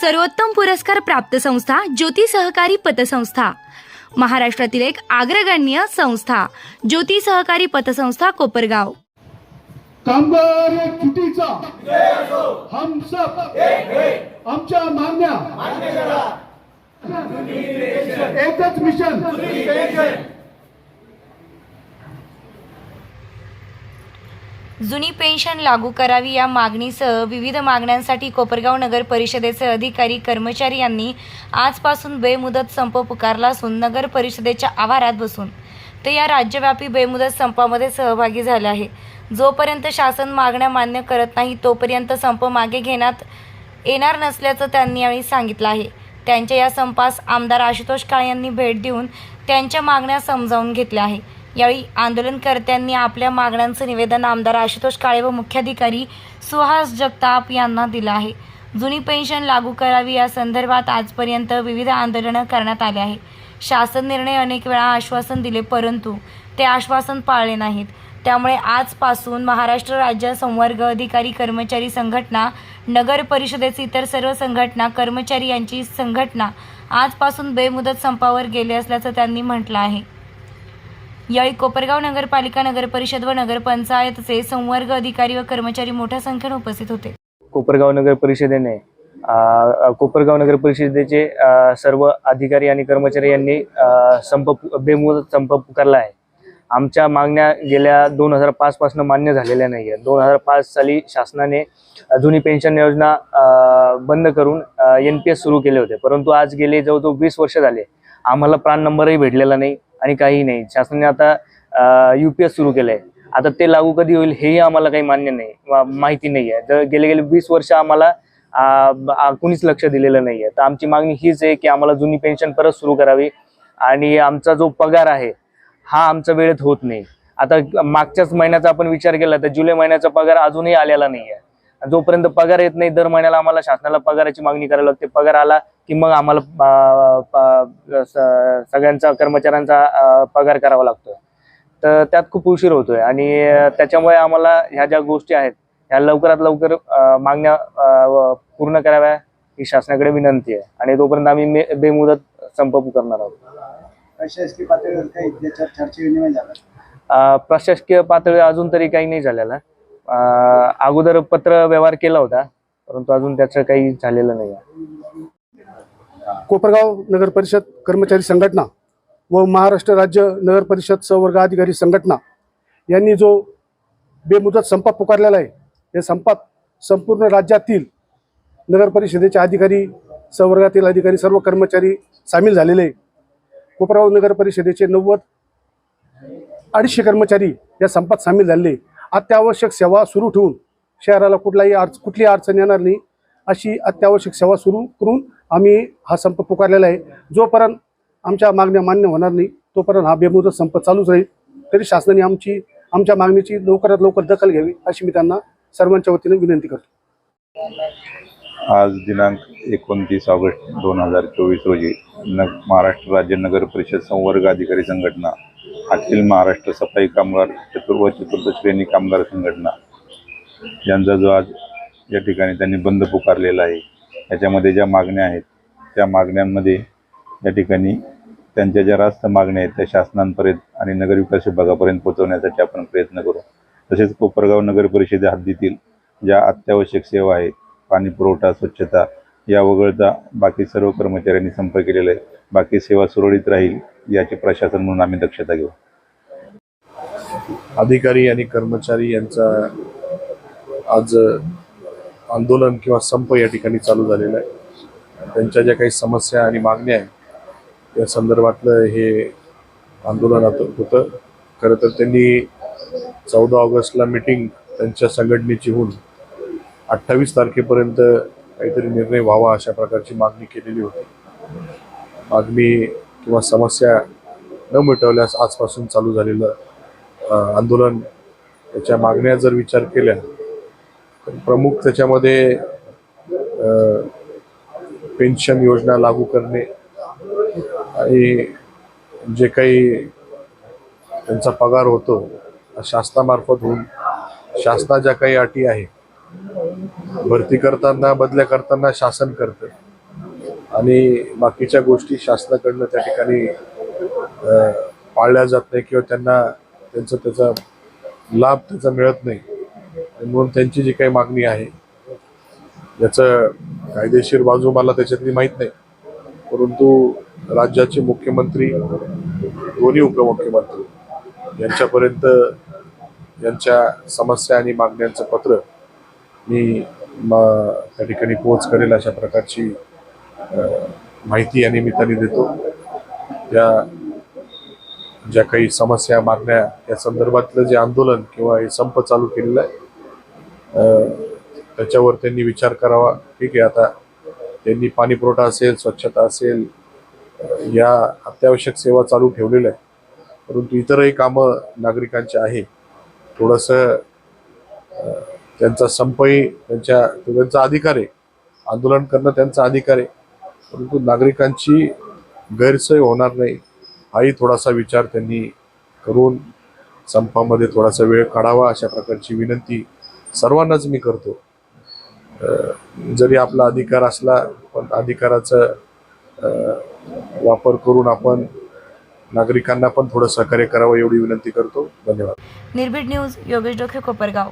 सर्वोत्तम पुरस्कार प्राप्त संस्था ज्योती सहकारी पतसंस्था. महाराष्ट्रातील एक अग्रगण्य संस्था ज्योती सहकारी पतसंस्था कोपरगाव. कामगार एक हम सब आमच्या मान्या. एकच मिशन. जुनी पेन्शन लागू करावी या मागणीसह विविध मागण्यांसाठी कोपरगाव नगर परिषदेचे अधिकारी कर्मचारी यांनी आजपासून बेमुदत संप पुकारला असून नगर परिषदेच्या आवारात बसून. ते या राज्यव्यापी बेमुदत संपामध्ये सहभागी झाले आहे. जोपर्यंत शासन मागण्या मान्य करत नाही तोपर्यंत संप मागे घेण्यात येणार नसल्याचं त्यांनी यावेळी सांगितलं आहे. त्यांच्या या संपास आमदार आशुतोष काळे यांनी भेट देऊन त्यांच्या मागण्या समजावून घेतल्या आहे. यावेळी आंदोलनकर्त्यांनी आपल्या मागण्यांचं निवेदन आमदार आशुतोष काळे व मुख्याधिकारी सुहास जगताप यांना दिलं आहे. जुनी पेन्शन लागू करावी या संदर्भात आजपर्यंत विविध आंदोलनं करण्यात आले आहे शासन निर्णय अनेक वेळा आश्वासन दिले परंतु ते आश्वासन पाळले नाहीत. त्यामुळे आजपासून महाराष्ट्र राज्य संवर्ग अधिकारी कर्मचारी संघटना नगर परिषदेचे इतर सर्व संघटना कर्मचारी यांची संघटना आजपासून बेमुदत संपावर गेले असल्याचं त्यांनी म्हटलं आहे. यावेळी कोपरगाव नगरपालिका नगर परिषद व नगरपंचायतचे संवर्ग अधिकारी व कर्मचारी मोठ्या संख्येने उपस्थित होते. कोपरगाव नगर परिषदेने कोपरगाव नगर परिषदेचे सर्व अधिकारी आणि कर्मचारी यांनी संप बेमुदत संप पुकारला आहे. आमच्या मागण्या गेल्या दोन हजार पाचपासून मान्य झालेल्या नाही आहेत दोन हजार पाच साली शासनाने जुनी पेन्शन योजना बंद करून एन पी एस सुरू केले होते. परंतु आज गेले जवळजवळ वीस वर्ष झाले. आम्हाला प्राण नंबरही भेटलेला नाही. आणि काही नाही. शासनाने आता यू पी एस सुरू केलं आहे आता ते लागू कधी होईल हेही आम्हाला काही मान्य नाही माहिती नाही आहे तर गेले गेले वीस वर्ष आम्हाला कुणीच लक्ष दिलेलं नाही आहे तर आमची मागणी हीच आहे की आम्हाला जुनी पेन्शन परत सुरू करावी आणि आमचा जो पगार आहे हा आमचा वेळेत होत नाही. आता मागच्याच महिन्याचा आपण विचार केला तर जुलै महिन्याचा पगार अजूनही आलेला नाही आहे जोपर्यंत पगार येत नाही दर महिन्याला आम्हाला शासनाला पगाराची मागणी करावी लागते. पगार आला की मग आम्हाला सगळ्यांचा कर्मचाऱ्यांचा पगार करावा लागतो तर त्यात खूप उशीर होतोय आणि त्याच्यामुळे आम्हाला ह्या ज्या गोष्टी आहेत ह्या लवकरात लवकर मागण्या पूर्ण कराव्या ही शासनाकडे विनंती आहे. आणि तोपर्यंत आम्ही बेमुदत संप करणार आहोत. प्रशासकीय पातळी अजून तरी काही नाही झालेला. अगोदर पत्र व्यवहार केला होता परंतु अजून त्याचं काही झालेलं नाही आहे कोपरगाव नगर परिषद कर्मचारी संघटना व महाराष्ट्र राज्य नगर परिषद संवर्ग अधिकारी संघटना यांनी जो बेमुदत संप पुकारलेला आहे या संपात संपूर्ण राज्यातील नगर परिषदेचे अधिकारी संवर्गातील अधिकारी सर्व कर्मचारी सामील झालेले आहे कोपरगाव नगर परिषदेचे नव्वद अडीचशे कर्मचारी या संपात सामील झालेले आहे. अत्यावश्यक सेवा सुरू ठेवून शहराला कुठलाही अडच कुठली अडचण येणार नाही अशी अत्यावश्यक सेवा सुरू करून आम्ही हा संप पुकारलेला आहे. जोपर्यंत आमच्या मागण्या मान्य होणार नाही तोपर्यंत हा बेमुदत संप चालूच राहील. तरी शासनाने आमची आमच्या मागणीची लवकरात लवकर दखल घ्यावी अशी मी त्यांना सर्वांच्या वतीने विनंती करतो. आज दिनांक एकोणतीस ऑगस्ट दोन हजार चोवीस रोजी न महाराष्ट्र राज्य नगर परिषद संवर्ग अधिकारी संघटना अखिल महाराष्ट्र सफाई कामगार चतुर् व चतुर्थ श्रेणी कामगार संघटना. यांचा जो आज या ठिकाणी त्यांनी बंद पुकारलेला आहे याच्यामध्ये ज्या मागण्या आहेत त्या मागण्यांमध्ये या ठिकाणी त्यांच्या ज्या रास्त मागण्या आहेत त्या शासनांपर्यंत आणि नगरविकास विभागापर्यंत पोहोचवण्यासाठी आपण प्रयत्न करू. तसेच कोपरगाव नगर परिषदे हद्दीतील ज्या अत्यावश्यक सेवा आहेत पाणी पुरवठा स्वच्छता या वगळता बाकी सर्व कर्मचाऱ्यांनी संप केलेला आहे. बाकी सेवा सुरळीत राहील याची प्रशासन म्हणून आम्ही दक्षता घेऊ. अधिकारी आणि कर्मचारी यांचा आज आंदोलन किंवा संप या ठिकाणी चालू झालेला आहे. त्यांच्या ज्या काही समस्या आणि मागण्या आहेत या संदर्भातलं हे आंदोलन होतं. खरं तर त्यांनी चौदा ऑगस्टला मिटिंग त्यांच्या संघटनेची होऊन अठ्ठावीस तारखेपर्यंत काहीतरी निर्णय व्हावा अशा प्रकारची मागणी केलेली होती. मागणी किंवा समस्या न मिटवल्यास आजपासून चालू झालेलं आंदोलन त्याच्या मागण्या जर विचार केल्या तर प्रमुख त्याच्यामध्ये पेन्शन योजना लागू करणे आणि जे काही त्यांचा पगार होतो शासनामार्फत होऊन शासना ज्या काही अटी आहे भरती करताना बदल्या करताना शासन करतं. आणि बाकीच्या गोष्टी शासनाकडनं त्या ठिकाणी पाळल्या जात नाही किंवा त्यांना त्यांचं त्याचा लाभ त्याचा मिळत नाही. म्हणून त्यांची जी काही मागणी आहे याचं कायदेशीर बाजू मला त्याच्यातली माहीत नाही. परंतु राज्याचे मुख्यमंत्री दोन्ही उपमुख्यमंत्री यांच्यापर्यंत यांच्या समस्या आणि मागण्यांचं पत्र मी म- त्या ठिकाणी पोच करेल अशा प्रकारची माहिती या निमित्ताने देतो. त्या ज्या काही समस्या मागण्या या संदर्भातलं जे आंदोलन किंवा हे संप चालू केलेला आहे त्याच्यावर त्यांनी विचार करावा. ठीक आहे आता त्यांनी पाणीपुरवठा असेल स्वच्छता असेल या अत्यावश्यक सेवा चालू ठेवलेल्या आहे परंतु इतरही कामं नागरिकांची आहे. थोडंसं त्यांचा संपही त्यांच्या त्यांचा अधिकार आहे आंदोलन करणं त्यांचा अधिकार. आहे परंतु नागरिकांची गैरसोय होणार नाही हाही थोडासा विचार त्यांनी करून संपामध्ये थोडासा वेळ काढावा अशा प्रकारची विनंती सर्वांनाच मी करतो. जरी आपला अधिकार असला पण अधिकाराचा वापर करून आपण नागरिकांना पण थोडं सहकार्य करावं एवढी विनंती करतो. धन्यवाद. निर्भीड न्यूज योगेश डोखे कोपरगाव.